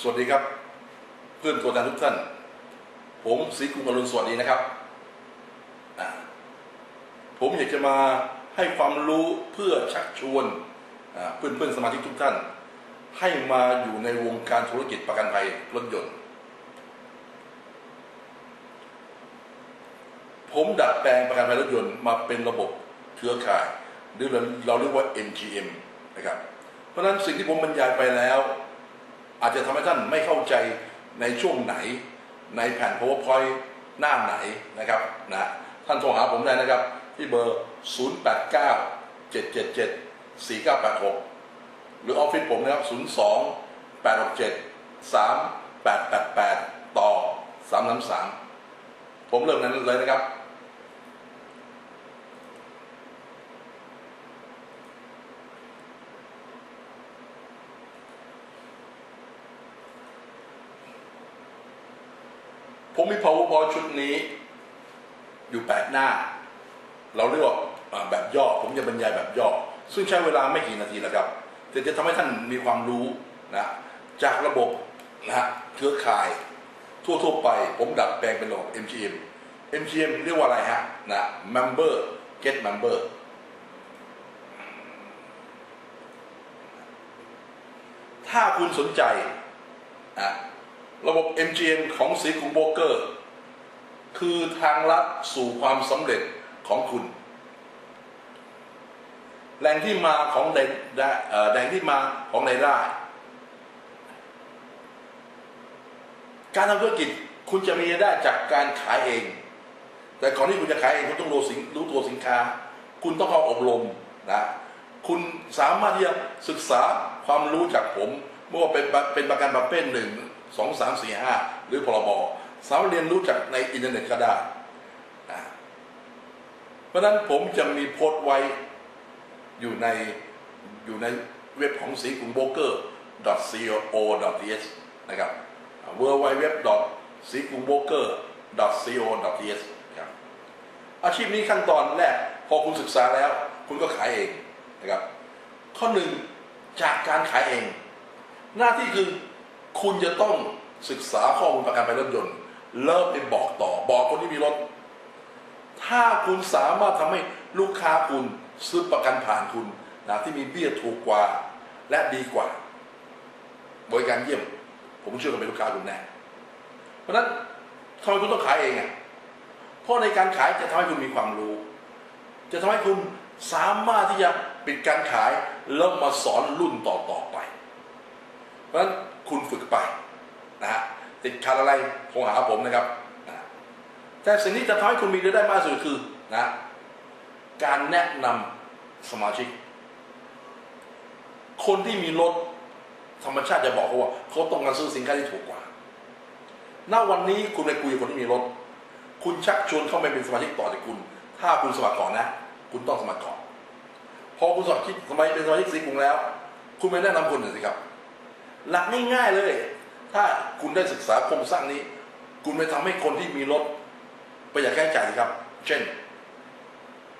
สวัสดีครับ เพื่อนตัวแทนทุกท่าน ผมศรีกรุงอรุณสวัสดีนะครับ ผมอยากจะมาให้ความรู้เพื่อชักชวนเพื่อนเพื่อนสมาชิกทุกท่าน ให้มาอยู่ในวงการธุรกิจประกันภัยรถยนต์ ผมดัดแปลงประกันภัยรถยนต์มาเป็นระบบเครือข่ายหรือเราเรียกว่า NGM นะครับ เพราะนั้นสิ่งที่ผมบรรยายไปแล้ว อาจจะทำให้ท่านไม่เข้าใจในช่วงไหน ในแผ่น powerpoint หน้าไหนนะครับนะท่านโทรหาผมได้นะครับ ที่เบอร์ 089 777 4986 หรือออฟฟิศผมนะครับ 02 867 3888 ต่อ 333 ผมเริ่มนั้นเลยนะครับ ผมมี powerpoint ชุดนี้ อยู่แปดหน้า เราเรียกว่าแบบย่อ ผมจะบรรยายแบบย่อ ซึ่งใช้เวลาไม่กี่นาทีนะครับแต่จะทำให้ท่านมีความรู้นะจากระบบนะฮะเครือข่ายทั่วๆไป ผมดัดแปลงเป็นระบบ MGM MGM เรียกว่าอะไรฮะนะ Member Get Member ถ้าคุณสนใจอะ ระบบ MGM ของสีกรุงโบเกอร์ คือทางลัดสู่ความสำเร็จของคุณ แหล่งที่มาของแหล่งได้เอ่อแหล่งที่มาของรายได้การทำธุรกิจคุณจะมีรายได้จากการขายเอง แต่ก่อนที่คุณจะขายเองคุณต้องรู้สินรู้ตัวสินค้า คุณต้องเข้าอบรมนะคุณสามารถที่จะศึกษาความรู้จากผมไม่ว่าเป็นเป็นประกันประเภทหนึ่ง สองสามสี่ห้าหรือพรบสามารถเรียนรู้จากในอินเทอร์เน็ตก็ได้นะเพราะนั้นผมจะมีโพสต์ไว้อยู่ในอยู่ในเว็บของสีกรุงโบเกอร์ co.th นะครับ w w w สีกรุงโบเกอร์ co.th ครับอาชีพนี้ขั้นตอนแรก พอคุณศึกษาแล้ว คุณก็ขายเองนะครับ ข้อหนึ่งจากการขายเอง หน้าที่คือ คุณจะต้องศึกษาข้อมูลประกันภัยรถยนต์ เริ่มไปบอกต่อ บอกคนที่มีรถ ถ้าคุณสามารถทำให้ลูกค้าคุณซื้อประกันผ่านคุณนะที่มีเบี้ยถูกกว่าและดีกว่า บริการเยี่ยม ผมเชื่อกันเป็นลูกค้าคุณแน่เพราะนั้นทำไมคุณต้องขายเองอะเพราะในการขายจะทำให้คุณมีความรู้ จะทำให้คุณสามารถที่จะปิดการขายแล้วมาสอนรุ่นต่อต่อๆไป เพราะฉะนั้น คุณฝึกไปนะฮะติดขัดอะไรโทรหาผมนะครับนะแต่สิ่งที่จะทำให้คุณมีรายได้มากสุดคือนะการแนะนำสมาชิก คนที่มีรถธรรมชาติจะบอกเขาว่าเขาต้องการซื้อสินค้าที่ถูกกว่าณวันนี้คุณไปคุยกับคนที่มีรถ คุณชักชวนเข้าไปเป็นสมาชิกต่อจากคุณ ถ้าคุณสมัครก่อนนะ คุณต้องสมัครก่อน พอคุณสมัครที่สมัยเป็นสมาชิกสีกรุงแล้ว คุณไปแนะนำคนหนึ่งสิครับ หลักง่ายๆเลย ถ้าคุณได้ศึกษาโครงสร้างนี้ คุณไปทำให้คนที่มีรถประหยัดค่าใช้จ่ายครับ เช่น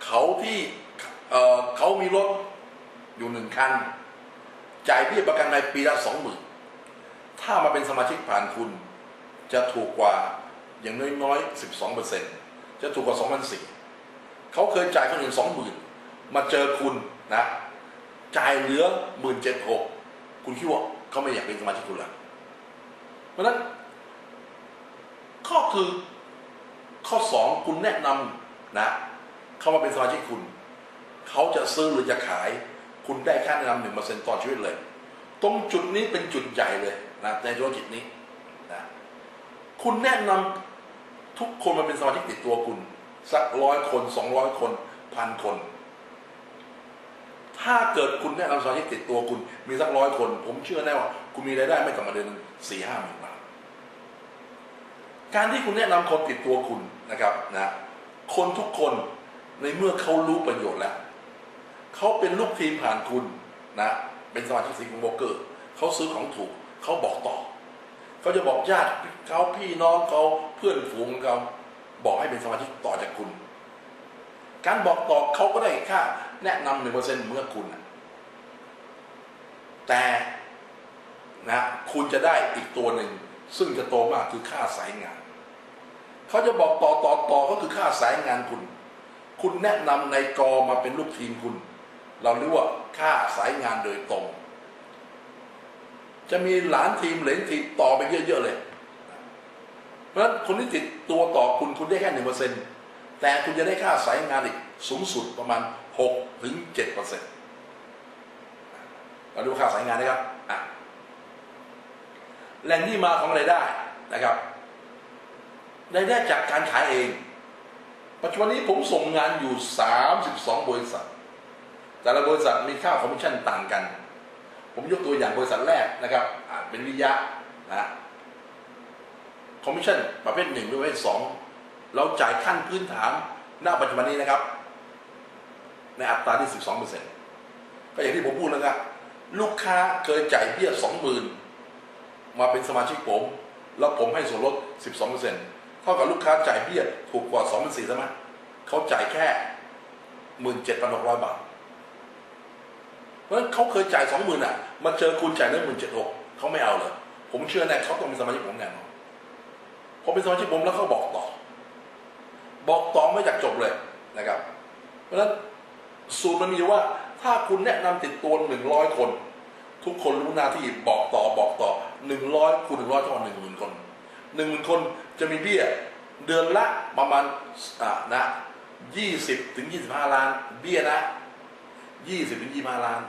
เขาที่เอ่อเขามีรถอยู่หนึ่งคัน จ่ายเบี้ยประกันในปีละสองหมื่นถ้ามาเป็นสมาชิกผ่านคุณ จะถูกกว่าอย่างน้อยๆ12เปอร์เซ็นจะถูกกว่า2 0 0 4เขาเคยจ่ายคนอื่นสองหมื่นมาเจอคุณนะ จ่ายเหลือหมื่นเจ็ดหกคุณคิดว่า เขาไม่อยากเป็นสมาชิกคุณละเพราะฉะนั้นข้อคือข้อสองคุณแนะนำนะเข้ามาเป็นสมาชิกคุณ เขาจะซื้อหรือจะขาย คุณได้ค่าแนะนำหนึ่งเปอร์เซ็นต์ต่อชีวิตเลย ตรงจุดนี้เป็นจุดใหญ่เลยนะในธุรกิจนี้นะคุณแนะนำทุกคนมาเป็นสมาชิกติดตัวคุณ สักร้อยคนสองร้อยคนพันคน ถ้าเกิดคุณแนะนำสมาชิติดตัวคุณมีสักร้อยคน ผมเชื่อแน่ว่าคุณมีรายได้ไม่ต่ำกว่าเดือนสี่ห้าหมื่นบาทการที่คุณแนะนำคนติดตัวคุณนะครับนะคนทุกคนในเมื่อเขารู้ประโยชน์แล้วเขาเป็นลูกทีมผ่านคุณนะเป็นสมาชิกสีกรุงโบรกเกอร์เขาซื้อของถูกเขาบอกต่อเขาจะบอกญาติเขาพี่น้องเขาเพื่อนฝูงเขาบอกให้เป็นสมาชิกต่อจากคุณ การบอกต่อเขาก็ได้ค่า แนะนำหนึ่งเปอร์เซ็นต์เมื่อคุณ แต่นะคุณจะได้อีกตัวหนึ่ง ซึ่งจะโตมากคือค่าสายงาน เขาจะบอกต่อต่อต่อก็คือค่าสายงานคุณ คุณแนะนำในกอมาเป็นลูกทีมคุณ เราเรียกว่าค่าสายงานโดยตรง จะมีหลานทีมเหลนทีมต่อไปเยอะๆเลย เพราะฉะนั้นคนที่ติดตัวต่อคุณคุณได้แค่หนึ่งเปอร์เซ็นต์แต่คุณจะได้ค่าสายงานอีก สูงสุดประมาณหกถึงเจ็ดเปอร์เซ็นต์เราดูค่าวสายงานนะครับแหล่งที่มาของรายได้นะครับรายได้จากการขายเอง ปัจจุบันนี้ผมส่งงานอยู่ 32 บริษัท แต่ละบริษัทมีค่าคอมมิชชั่นต่างกัน ผมยกตัวอย่างบริษัทแรกนะครับเป็นวิยะนะคอมมิชชั่นประเภทหนึ่งหรือประเภทสองเราจ่ายขั้นพื้นฐาน ณ ปัจจุบันนี้นะครับ ในอัตราที่ 12เปอร์เซ็นต์ก็อย่างที่ผมพูดนะครับลูกค้าเคยจ่ายเบี้ย20,000มาเป็นสมาชิกผม แล้วผมให้ส่วนลด 12เปอร์เซ็นต์เท่ากับลูกค้าจ่ายเบี้ยถูกกว่า2 4 0 0 0ใช่ไหมเขาจ่ายแค่ 17,600 บาท เพราะฉะนั้นเขาเคยจ่าย 20,000อะมาเจอคุณจ่ายได้17,600เขาไม่เอาเลยผมเชื่อแน่เขาต้องเป็นสมาชิกผมแน่นอนพอเป็นสมาชิกผมแล้วเขาบอกต่อ บอกต่อไม่จากจบเลยนะครับ เพราะฉะนั้น สูตรมันมีว่า ถ้าคุณแนะนำติดตัวหนึ่งร้อยคน ทุกคนรู้หน้าที่บอกต่อบอกต่อหนึ่งร้อยคูณหนึ่งร้อยเท่ากับหนึ่งหมื่นคนหนึ่งหมื่นคนจะมีเบี้ยเดือนละประมาณอ่านะยี่สิบถึงยี่สิบห้าล้าน เบี้ยนะยี่สิบถึงยี่ห้าล้าน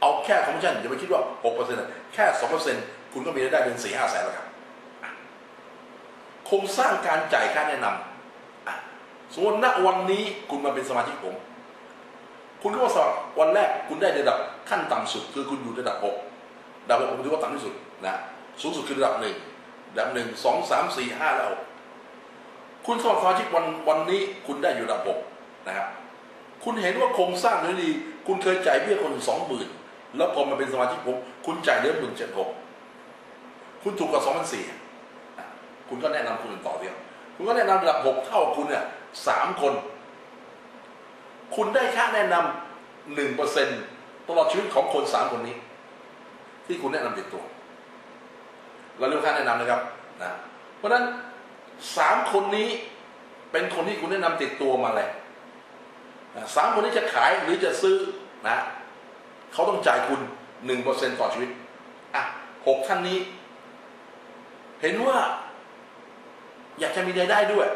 เอาแค่คอมมิชชั่นอย่าไปคิดว่าหกเปอร์เซ็นต์แค่สองเปอร์เซ็นต์คุณก็มีรายได้เดือนสี่ห้าแสนแล้วครับโครงสร้างการจ่ายค่าแนะนำอะสมมติณวันนี้คุณมาเป็นสมาชิกผม คุณก็มาสมัครวันแรกคุณได้ระดับขั้นต่ำสุด คือคุณอยู่ระดับหกระดับหกผมถือว่าต่ำที่สุดนะสูงสุดคือระดับหนึ่งระดับหนึ่งสองสามสี่ห้าแล้วคุณสมัครสมาชิกวันวันนี้คุณได้อยู่ระดับหกนะครับคุณเห็นว่าโครงสร้างนี้ดี คุณเคยจ่ายเบี้ยคนสองหมื่นแล้วพอมาเป็นสมาชิกผมคุณจ่ายเดือนหมื่นเจ็ดหกคุณถูกกว่าสองพันสี่คุณก็แนะนำคนอื่นต่อเดียวคุณก็แนะนำระดับหกเท่าคุณเนี่ยสามคน คุณได้ค่าแนะนำหนึ่งเปอร์เซ็นตลอดชีวิตของคนสามคนนี้ ที่คุณแนะนำติดตัว เราเรียกค่าแนะนำนะครับนะเพราะฉะนั้นสามคนนี้เป็นคนที่คุณแนะนำติดตัวมาแหละนะสามคนนี้จะขายหรือจะซื้อนะเขาต้องจ่ายคุณหนึ่งเปอร์เซ็นต่อชีวิตอะหกท่านนี้ เห็นว่า อยากจะมีรายได้ด้วย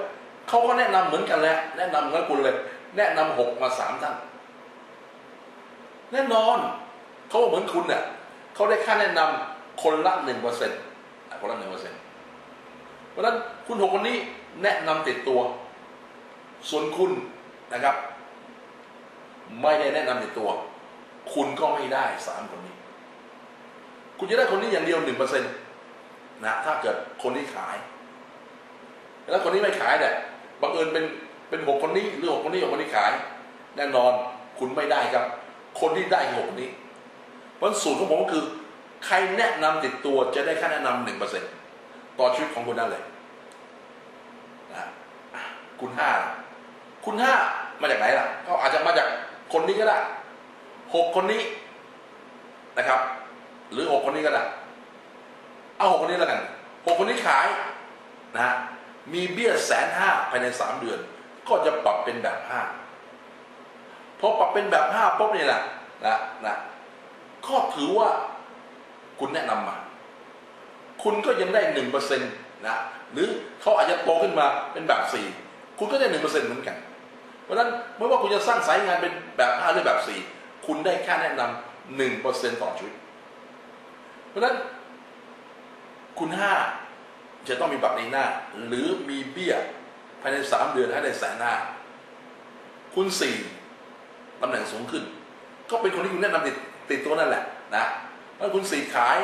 เขาก็แนะนำเหมือนกันแหละแนะนำเหมือนคุณเลย แนะนำหกมาสามท่าน แน่นอนเขาเหมือนคุณเนี่ยเขาได้ค่าแนะนำคนละหนึ่งเปอร์เซ็นต์คนละหนึ่งเปอร์เซ็นต์เพราะฉะนั้นคุณหกคนนี้แนะนำติดตัว ส่วนคุณนะครับ ไม่ได้แนะนำติดตัว คุณก็ไม่ได้สามคนนี้ คุณจะได้คนนี้อย่างเดียวหนึ่งเปอร์เซ็นต์นะถ้าเกิดคนที่ขาย แล้วคนที่ไม่ขายเนี่ยบังเอิญเป็น เป็นหกคนนี้หรือหกคนนี้หกคนนี้ขาย แน่นอนคุณไม่ได้ครับ คนที่ได้หกนี้ เพราะสูตรของผมก็คือ ใครแนะนำติดตัวจะได้ค่าแนะนำหนึ่งเปอร์เซ็นต์ต่อชีวิตของคุณนั่นเลยนะคุณห้าคุณห้ามาจากไหนล่ะ ก็อาจจะมาจากคนนี้ก็ได้หกคนนี้นะครับ หรือหกคนนี้ก็ได้เอาหกคนนี้แล้วกันหกคนนี้ขายนะฮะมีเบี้ยแสนห้าภายในสามเดือน ก็จะปรับเป็นแบบห้าพอปรับเป็นแบบห้าปุ๊บนี่แหละนะนะก็ถือว่าคุณแนะนำมา คุณก็ยังได้หนึ่งเปอร์เซ็นต์นะหรือเขาอาจจะโตขึ้นมาเป็นแบบสี่คุณก็ได้หนึ่งเปอร์เซ็นต์เหมือนกัน เพราะฉะนั้นไม่ว่าคุณจะสร้างสายงานเป็นแบบห้าหรือแบบสี่คุณได้ค่าแนะนำหนึ่งเปอร์เซ็นต์ต่อชีวิต เพราะฉะนั้นคุณห้าจะต้องมีบัตรในหน้า หรือมีเบี้ย ภายในสามเดือนให้ได้แสนห้าคุณสี่ตำแหน่งสูงขึ้น ก็เป็นคนที่คุณแนะนำติดติดตัวนั่นแหละนะเพราคุณสี่ขาย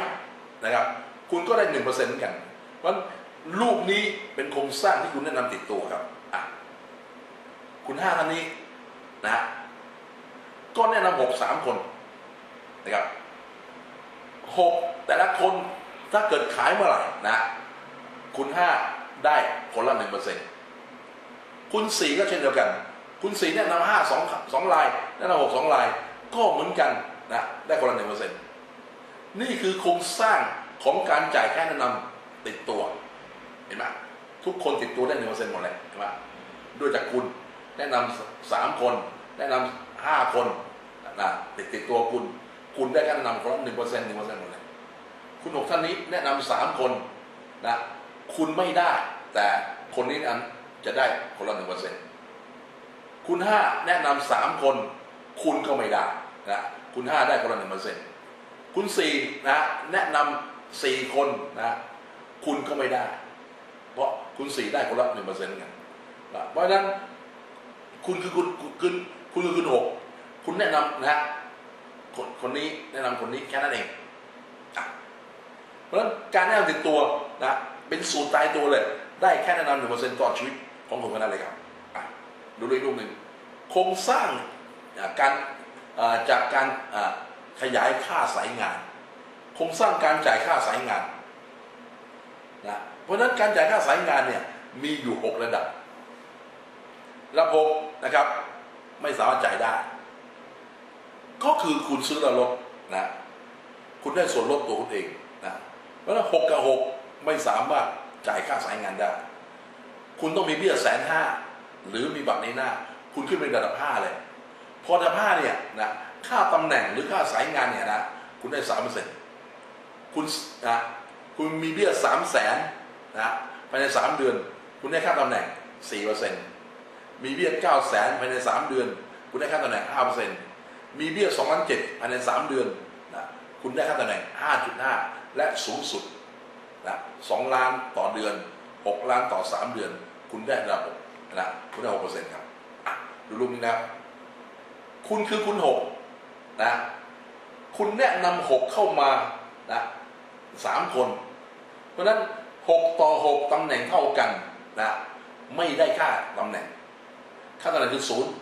นะครับ คุณก็ได้หนึ่งเปอร์เซ็นต์เหมือนกัน เพราะรูปนี้เป็นโครงสร้างที่คุณแนะนำติดตัวครับอะคุณห้าท่านนี้นะก็แนะนำหกสามคนนะครับหกแต่ละคนถ้าเกิดขายเมื่อไหร่นะ คุณห้าได้คนละหนึ่งเปอร์เซ็นต์ คุณสี่ก็เช่นเดียวกัน คุณสี่แนะนำห้าสองสองลายแนะนำหกสองลาย ก็เหมือนกันนะได้คนละหนึ่งเปอร์เซ็นต์นี่คือโครงสร้างของการจ่ายค่าแนะนำติดตัว เห็นไหมทุกคนติดตัวได้หนึ่งเปอร์เซ็นต์หมดเลยเห็นไหมด้วยจากคุณแนะนำสามคน แนะนำห้าคนนะติดติดตัวคุณ คุณได้ค่าแนะนำคนละหนึ่งเปอร์เซ็นต์หนึ่งเปอร์เซ็นต์หมดเลยคุณหกท่านนี้แนะนำสามคนนะคุณไม่ได้ แต่คนนี้อัน จะได้คนละหนึ่งเปอร์เซ็นต์คุณห้าแนะนำสามคนคุณก็ไม่ได้นะคุณห้าได้คนละหนึ่งเปอร์เซ็นต์คุณสี่นะแนะนำสี่คนนะคุณก็ไม่ได้ เพราะคุณสี่ได้คนละหนึ่งเปอร์เซ็นต์กันนะเพราะฉะนั้นคุณคือคุณคุณคุณคือคุณหกคุณแนะนำนะคนคนนี้แนะนำคนนี้แค่นั้นเองเพราะฉะนั้นการแนะนำติดตัวนะเป็นสูตรตายตัวเลย ได้แค่แนะนำหนึ่งเปอร์เซ็นต์ต่อชีวิต ของคนคนนั้นเลยครับดูด้วยรูปหนึ่งโครงสร้างการจากการขยายค่าสายงาน โครงสร้างการจ่ายค่าสายงานนะเพราะฉะนั้นการจ่ายค่าสายงานเนี่ยมีอยู่หกระดับ ระบบนะครับไม่สามารถจ่ายได้ ก็คือคุณซื้อแล้วลดนะคุณได้ส่วนลดตัวคุณเองนะเพราะฉะนั้นหกกับหกไม่สามารถจ่ายค่าสายงานได้ คุณต้องมีเบี้ยแสนห้าหรือมีบัตรในหน้า คุณขึ้นเป็นระดับห้าเลยพอระดับห้าเนี่ยนะค่าตำแหน่งหรือค่าสายงานเนี่ยนะคุณได้สามเปอร์เซ็นต์คุณนะคุณมีเบี้ยสามแสนนะภายในสามเดือน คุณได้ค่าตำแหน่งสี่เปอร์เซ็นต์มีเบี้ยเก้าแสนภายในสามเดือน คุณได้ค่าตำแหน่งห้าเปอร์เซ็นต์มีเบี้ยสองล้านเจ็ดภายในสามเดือนนะคุณได้ค่าตำแหน่งห้าจุดห้าและสูงสุดนะสองล้านต่อเดือนหกล้านต่อสามเดือน คุณได้ระดับหกนะคุณได้หกเปอร์เซ็นต์ครับดูรูปนี้นะคุณคือคุณหกนะคุณแนะนำหกเข้ามานะสามคน เพราะนั้นหกต่อหกตำแหน่งเท่ากันนะไม่ได้ค่าตำแหน่ง ค่าตำแหน่งคือศูนย์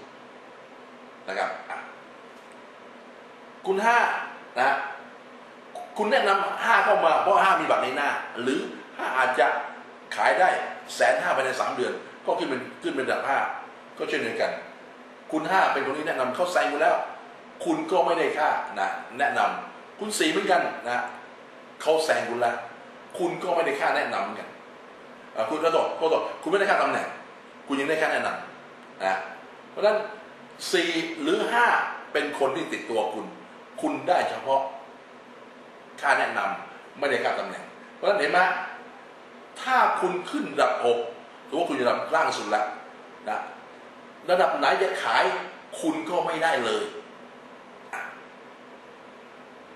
นะครับคุณห้านะคุณแนะนำห้าเข้ามาเพราะห้ามีบัตรในหน้า หรือห้าอาจจะ ขายได้แสนห้าภายในสามเดือน ก็ขึ้นเป็นขึ้นเป็นดับห้าก็เช่นเดียวกัน คุณห้าเป็นคนที่แนะนำเข้าแซงคุณแล้ว คุณก็ไม่ได้ค่านะแนะนำคุณสี่เหมือนกันนะเขาแซงคุณแล้วคุณก็ไม่ได้ค่าแนะนำเหมือนกันคุณก็ตกก็ตกคุณไม่ได้ค่าตำแหน่ง คุณยังได้ค่าแนะนำนะเพราะฉะนั้นสี่หรือห้าเป็นคนที่ติดตัวคุณ คุณได้เฉพาะค่าแนะนำไม่ได้ค่าตำแหน่ง เพราะฉะนั้นเห็นไหม ถ้าคุณขึ้นระดับหกถือว่าคุณอยู่ระดับล่างสุดแล้วนะระดับไหนจะขายคุณก็ไม่ได้เลย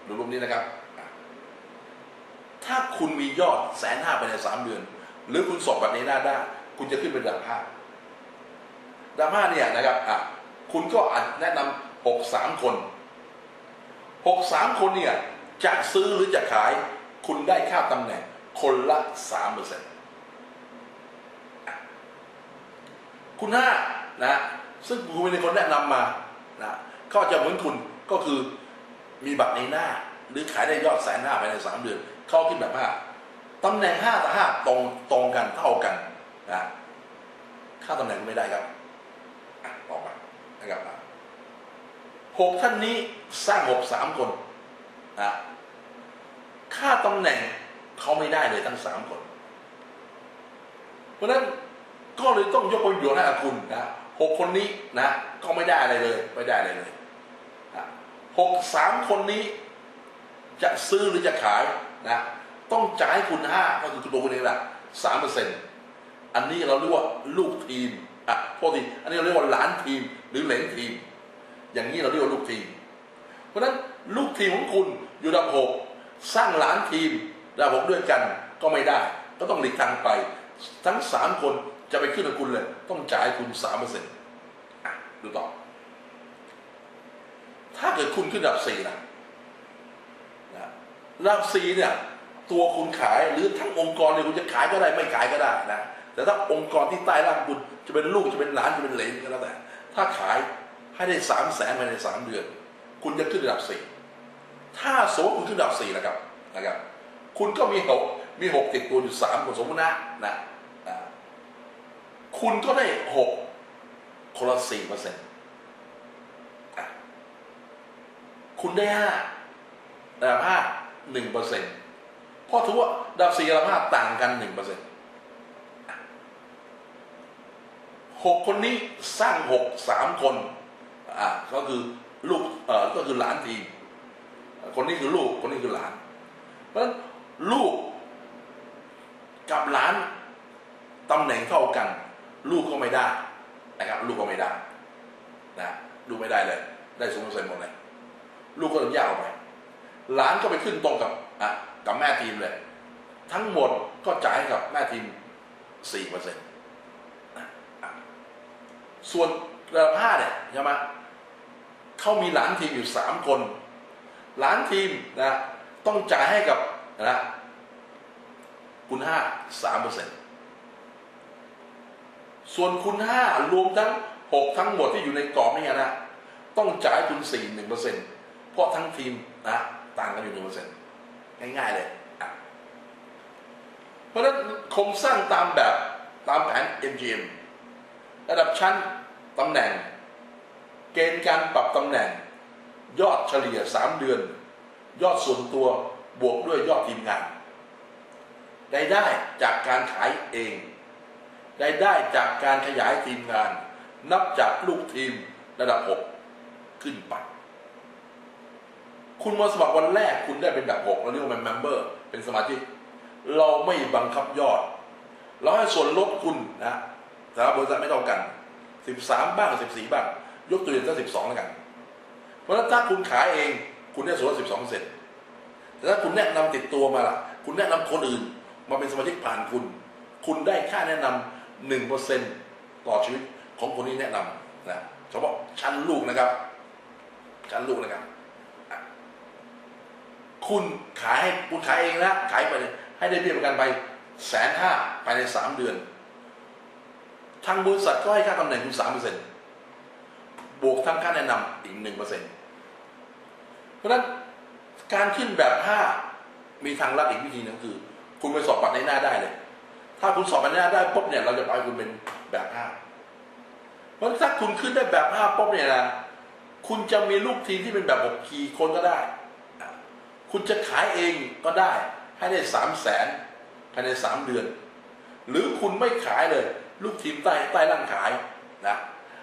ดูรูปนี้นะครับ ถ้าคุณมียอดแสนห้าภายในสามเดือน หรือคุณสอบแบบนี้หน้าได้คุณจะขึ้นเป็นระดับห้าระดับห้าเนี่ยนะครับอะคุณก็อาจแนะนำหกสามคนหกสามคนเนี่ยจะซื้อหรือจะขาย คุณได้ค่าตำแหน่ง คนละสามเปอร์เซ็นต์คุณห้านะซึ่งคุณเป็นคนแนะนำมานะก็จะเหมือนคุณก็คือมีบัตรในหน้า หรือขายได้ยอดแสนห้าภายในสามเดือน เข้าขึ้นแบบห้าตำแหน่งห้าต่อห้าตรงตรงกันเท่ากันนะค่าตำแหน่งไม่ได้ครับอะต่อมานะครับหกท่านนี้สร้างหกสามคนนะค่าตำแหน่ง เขาไม่ได้เลยทั้งสามคน เพราะนั้นก็เลยต้องยกประโยชน์ให้กับคุณนะหกคนนี้นะก็ไม่ได้อะไรเลยไม่ได้อะไรเลยหกสามคนนี้จะซื้อหรือจะขายนะต้องจ่ายคุณห้าก็คือตัวคุณเองแหละสามเปอร์เซ็นต์อันนี้เราเรียกว่าลูกทีมอะโทษทีอันนี้เราเรียกว่าหลานทีมหรือเหลนทีม อย่างนี้เราเรียกว่าลูกทีม เพราะฉะนั้นลูกทีมของคุณอยู่ดับหกสร้างหลานทีม ระดับหกด้วยกันก็ไม่ได้ ก็ต้องหลีกทางไป ทั้งสามคนจะไปขึ้นกับคุณเลย ต้องจ่ายคุณสามเปอร์เซ็นต์ดูต่อ ถ้าเกิดคุณขึ้นดับสี่นะนะระดับสี่เนี่ย ตัวคุณขายหรือทั้งองค์กรเนี่ยคุณจะขายก็ได้ไม่ขายก็ได้นะแต่ถ้าองค์กรที่ใต้ร่างคุณจะเป็นลูกจะเป็นหลานจะเป็นเหลนก็แล้วแต่ ถ้าขายให้ได้สามแสนภายในสามเดือน คุณจะขึ้นระดับสี่ถ้าสมมติคุณขึ้นระดับสี่นะครับนะครับ คุณก็มีหกมีหกติดตัวอยู่สามคนสมมตินะนะนะคุณก็ได้หกคนละสี่เปอร์เซ็นต์คุณได้ห้าแต่ห้าหนึ่งเปอร์เซ็นต์เพราะถือว่าระดับสี่ระดับห้าต่างกันหนึ่งเปอร์เซ็นต์หกคนนี้สร้างหกสามคนอ่าก็คือลูกเอ่อก็คือหลานทีมคนนี้คือลูกคนนี้คือหลาน เพราะฉะนั้น ลูกกับหลานตำแหน่งเท่ากัน ลูกก็ไม่ได้นะครับ ลูกก็ไม่ได้นะลูกไม่ได้เลย ได้สูงเปอร์เซ็นต์หมดเลยลูกก็ต้องยากออกไปหลานก็ไปขึ้นตรงกับอะกับแม่ทีมเลย ทั้งหมดก็จ่ายให้กับแม่ทีมสี่เปอร์เซ็นต์ส่วนระดับห้าเนี่ยใช่ไหมเขามีหลานทีมอยู่สามคน หลานทีมนะต้องจ่ายให้กับ นะคุณห้าสามเปอร์เซ็นต์ส่วนคุณห้ารวมทั้งหกทั้งหมดที่อยู่ในกรอบนี่นะต้องจ่ายคุณสี่หนึ่งเปอร์เซ็นต์เพราะทั้งทีมนะต่างกันอยู่หนึ่งเปอร์เซ็นต์ง่ายๆเลยเพราะฉะนั้นโครงสร้างตามแบบตามแผน MGM ระดับชั้นตำแหน่ง เกณฑ์การปรับตำแหน่ง ยอดเฉลี่ย 3 เดือน ยอดส่วนตัว บวกด้วยยอดทีมงานรายได้จากการขายเองรายได้จากการขยายทีมงาน นับจากลูกทีมระดับ 6 ขึ้นไป คุณมาสมัครวันแรกคุณได้เป็นแบบ6เราเรียกว่าเป็นเมมเบอร์เป็นสมาชิก เราไม่บังคับยอด เราให้ส่วนลดคุณนะแต่ละบริษัทไม่เท่ากัน 13 บ้าง 14 บ้าง ยกตัวอย่างสัก12 แล้วกัน เพราะฉะนั้นถ้าคุณขายเองคุณได้ส่วนลด12เซน แต่ถ้าคุณแนะนำติดตัวมาล่ะ คุณแนะนำคนอื่น มาเป็นสมาชิกผ่านคุณ คุณได้ค่าแนะนำ1%ต่อชีวิตของคนที่แนะนำนะเฉพาะชั้นลูกนะครับ ชั้นลูกนะครับ คุณขายให้คุณขายเองนะขายไปเลยให้ได้เบี้ยประกันไปแสนห้าภายในสามเดือน ทางบริษัทก็ให้ค่าตำแหน่งคุณสามเปอร์เซ็นต์บวกทั้งค่าแนะนำอีกหนึ่งเปอร์เซ็นต์เพราะฉะนั้น การขึ้นแบบห้ามีทางลัดอีกวิธีหนึงคือ คุณไปสอบบัตรในหน้าได้เลย ถ้าคุณสอบบัตรในหน้าได้ปุ๊บเนี่ย เราจะไปคุณเป็นแบบห้าเพราะฉะนั้นถ้าคุณขึ้นได้แบบห้าปุ๊บเนี่ยนะคุณจะมีลูกทีมที่เป็นแบบหกคีย์คนก็ได้ คุณจะขายเองก็ได้ ให้ได้สามแสนภายในสามเดือน หรือคุณไม่ขายเลย ลูกทีมใต้ใต้ร่างขายนะ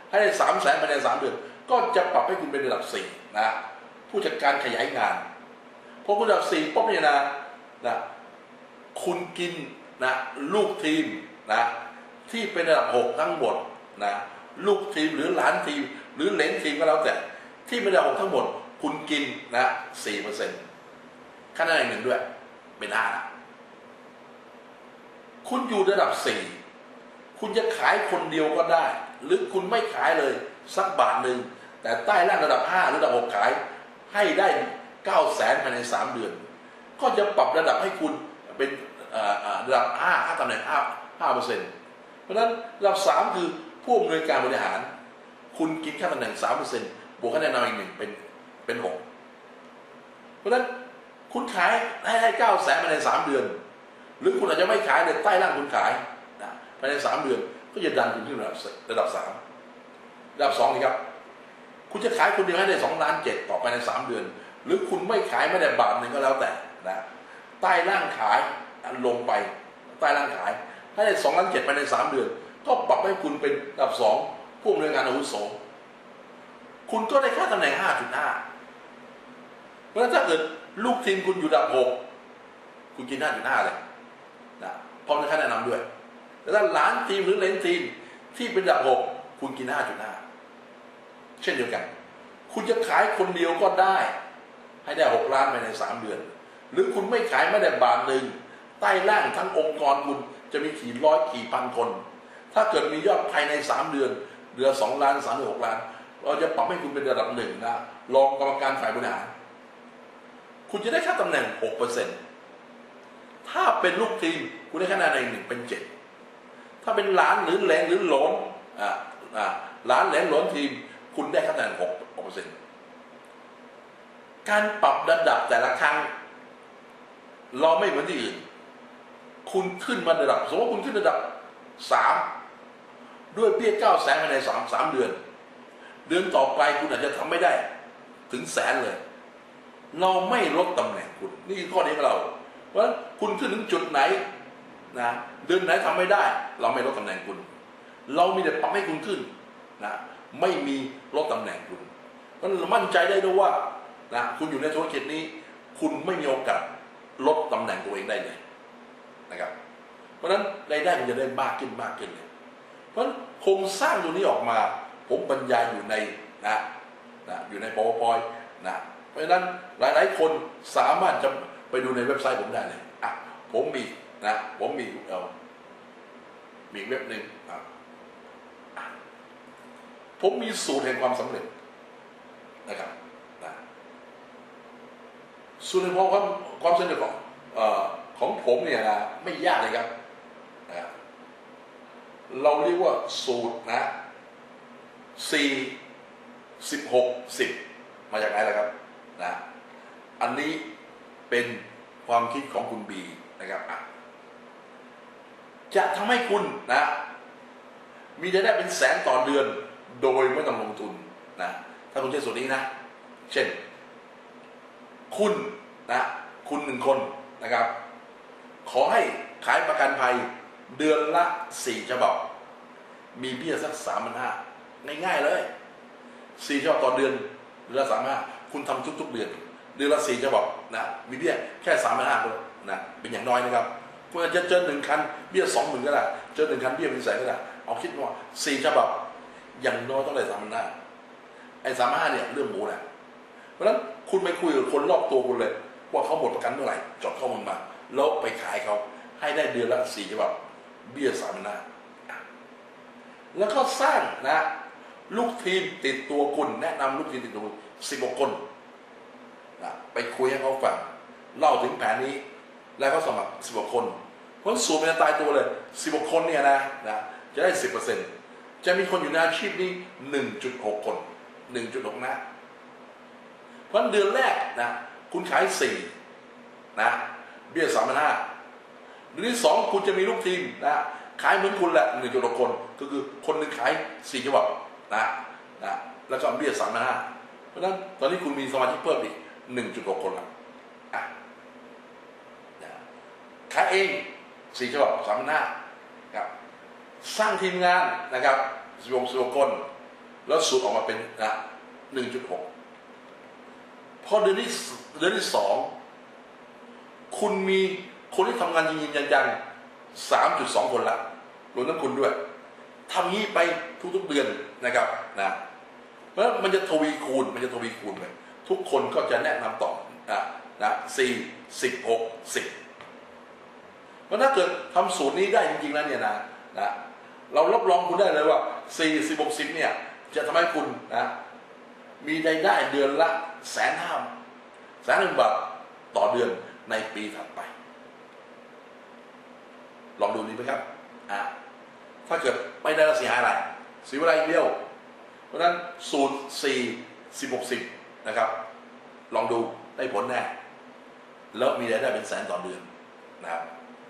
ให้ได้สามแสนภายในสามเดือน ก็จะปรับให้คุณเป็นระดับสี่นะผู้จัดการขยายงาน พอคุณดับสี่ปุ๊บเนี่ยนะนะคุณกินนะลูกทีมนะที่เป็นระดับหกทั้งหมดนะลูกทีมหรือหลานทีม หรือเหลนทีมก็แล้วแต่ ที่เป็นระดับหกทั้งหมด คุณกินนะสี่เปอร์เซ็นต์ค่าแนนหนึ่งด้วย เป็นห้าละคุณอยู่ระดับสี่คุณจะขายคนเดียวก็ได้ หรือคุณไม่ขายเลยสักบาทหนึ่งแต่ใต้ล่างระดับห้าหรือระดับหกขายให้ได้ เก้าแสนภายในสามเดือน ก็จะปรับระดับให้คุณเป็นระดับห้าห้าตำแหน่งห้าห้าเปอร์เซ็นต์เพราะฉะนั้นระดับสามคือผู้อำนวยการบริหาร คุณกินค่าตำแหน่งสามเปอร์เซ็นต์บวกคะแนนนำอีกหนึ่งเป็นเป็นหกเพราะฉะนั้นคุณขายให้ให้เก้าแสนภายในสามเดือน หรือคุณอาจจะไม่ขายเลยใต้ล่างคุณขายนะภายในสามเดือนก็จะดันคุณขึ้นระดับระดับสามระดับสองนี่ครับ คุณจะขายคนเดียวให้ได้สองล้านเจ็ดต่อภายในสามเดือน หรือคุณไม่ขายไม่ได้บาทหนึ่งก็แล้วแต่นะใต้ล่างขายลงไปใต้ล่างขายให้ได้สองล้านเจ็ดภายในสามเดือน ก็ปรับให้คุณเป็นดับสองผู้อำนวยการอาวุโสคุณก็ได้ค่าตำแหน่งห้าจุดห้าเพราะฉะนั้นถ้าเกิดลูกทีมคุณอยู่ระดับหกคุณกินห้าจุดห้าเลยนะพร้อมในค่าแนะนำด้วยแต่ถ้าหลานทีมหรือเลนทีมที่เป็นระดับหกคุณกินห้าจุดห้าเช่นเดียวกัน คุณจะขายคนเดียวก็ได้ ให้ได้หกล้านภายในสามเดือน หรือคุณไม่ขายไม่ได้บาทหนึ่งใต้ล่างทั้งองค์กรคุณจะมีกี่ร้อยกี่พันคน ถ้าเกิดมียอดภายในสามเดือนเหลือสองล้านสามหรือหกล้าน เราจะปรับให้คุณเป็นระดับหนึ่งนะรองกรรมการฝ่ายบริหารคุณจะได้ค่าตำแหน่ง6%ถ้าเป็นลูกทีมคุณได้คะแนนในหนึ่งเป็น7ถ้าเป็นหลานหรือแหลงหรือหลนอ่าอ่าหลานแหลงหลนทีม คุณได้คะแนน6 6% การปรับระดับแต่ละครั้ง เราไม่เหมือนที่อื่น คุณขึ้นมาระดับ สมมติว่าคุณขึ้นระดับ3ด้วยเบี้ย9แสนภายใน3 3เดือน เดือนต่อไปคุณอาจจะทำไม่ได้ ถึงแสนเลย เราไม่ลดตำแหน่งคุณ นี่คือข้อนี้ของเราเพราะฉะนั้นคุณขึ้นถึงจุดไหนนะเดือนไหนทำไม่ได้ เราไม่ลดตำแหน่งคุณ เรามีแต่ปรับให้คุณขึ้นนะไม่มีลดตำแหน่งคุณเพราะฉะนั้นเรามั่นใจได้ด้วยว่า นะคุณอยู่ในธุรกิจนี้ คุณไม่มีโอกาสลดตำแหน่งตัวเองได้เลยนะครับ เพราะฉะนั้นรายได้มันจะได้มากขึ้นมากขึ้นเลยเพราะโครงสร้างตัวนี้ออกมา ผมบรรยายอยู่ในนะนะอยู่ใน powerpoint นะเพราะฉะนั้นหลาย ๆ คนสามารถจะไปดูในเว็บไซต์ผมได้เลยอะผมมีนะผมมีเออมีเว็บหนึ่งอะผมมีสูตรแห่งความสำเร็จนะครับ นะสูตรแห่งความความสำเร็จของเอ่อของผมเนี่ยนะไม่ยากเลยครับนะเราเรียกว่าสูตรนะสี่สิบหกสิบมาจากไหนล่ะครับนะอันนี้เป็นความคิดของคุณบีนะครับอะจะทำให้คุณนะ มีรายได้เป็นแสนต่อเดือนโดยไม่ต้องลงทุนนะถ้าคุณใช้สูตรนี้นะ เช่น คุณนะคุณหนึ่งคนนะครับ ขอให้ขายประกันภัยเดือนละสี่ฉบับ มีเบี้ยสักสามพันห้าง่ายๆเลยสี่ฉบับต่อเดือนเดือนละสามห้าคุณทำทุก ๆ เดือน เดือนละสี่ฉบับนะมีเบี้ยแค่สามพันห้านะเป็นอย่างน้อยนะครับคุณอาจจะเจอหนึ่งคันเบี้ยสองหมื่นก็ได้เจอหนึ่งคันเบี้ยเป็นแสนก็ได้เอาคิดว่าสี่ฉบับอย่างน้อยต้องได้สามพันห้าไอ้สามห้าเนี่ยเรื่องหมูนะเพราะฉะนั้น คุณไปคุยกับคนรอบตัวคุณเลย ว่าเขาหมดประกันเมื่อไหร่จดข้อมูลมาแล้วไปขายเขาให้ได้เดือนละสี่ฉบับเบี้ยสามพันห้าแล้วก็สร้างนะลูกทีมติดตัวคุณแนะนำลูกทีมติดตัวสิบกคนนะไปคุยให้เขาฟังเล่าถึงแผนนี้แล้วก็สมัครสิบกคน เพราะสูตรมันจะตายตัวเลยสิบกคนเนี่ยนะนะจะได้สิบเปอร์เซ็นต์จะมีคนอยู่ในอาชีพนี้หนึ่งจุดหกคนหนึ่งจุดหกนะ เพราะเดือนแรกนะคุณขายสี่นะเบี้ยสามพันห้าเดือนที่สองคุณจะมีลูกทีมนะขายเหมือนคุณแหละหนึ่งจุดหกคนก็คือคนหนึ่งขายสี่ฉบับนะนะแล้วก็เบี้ยสามพันห้าเพราะฉะนั้นตอนนี้คุณมีสมาชิกเพิ่มอีกหนึ่งจุดหกคนละอะนะขายเองสี่ฉบับสามพันห้าครับสร้างทีมงานนะครับสิบหกสิบหกคน แล้วสูตรออกมาเป็นนะหนึ่งจุดหก พอเดือนที่เดือนที่สองคุณมีคนที่ทำงานจริงๆจังๆสามจุดสองคนละรวมทั้งคุณด้วยทำงี้ไปทุกๆเดือนนะครับนะเพราะมันจะทวีคูณมันจะทวีคูณไปทุกคนก็จะแนะนำต่อนะนะสี่สิบหกสิบเพราะถ้าเกิดทำสูตรนี้ได้จริงๆแล้วเนี่ยนะนะเรารับรองคุณได้เลยว่าสี่สิบหกสิบเนี่ยจะทำให้คุณนะ มีรายได้เดือนละแสนห้าแสนหนึ่งบาทต่อเดือนในปีถัดไป ลองดูดีไหมครับอะถ้าเกิดไม่ได้แล้วเสียหายอะไรเสียเวลาอีกเดียว เพราะฉะนั้นสูตรสี่สิบหกสิบนะครับ ลองดูได้ผลแน่แล้วมีรายได้เป็นแสนต่อเดือนนะครับ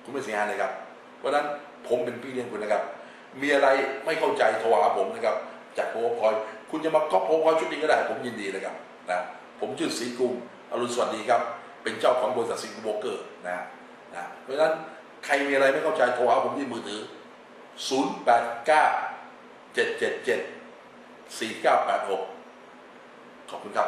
คุณไม่เสียหายเลยครับ เพราะฉะนั้นผมเป็นพี่เลี้ยงคุณนะครับ มีอะไรไม่เข้าใจโทรหาผมนะครับ จากโพพอย คุณจะมาก๊อปโพพอยชุดนี้ก็ได้ ผมยินดีเลยครับนะผมชื่อศรีกรุงอรุณสวัสดีครับ เป็นเจ้าของบริษัทสิงคโปร์เกอร์นะนะเพราะฉะนั้นใครมีอะไรไม่เข้าใจโทรหาผมที่มือถือ 0 8 9 7 7 7 4 9 8 6 ขอบคุณครับ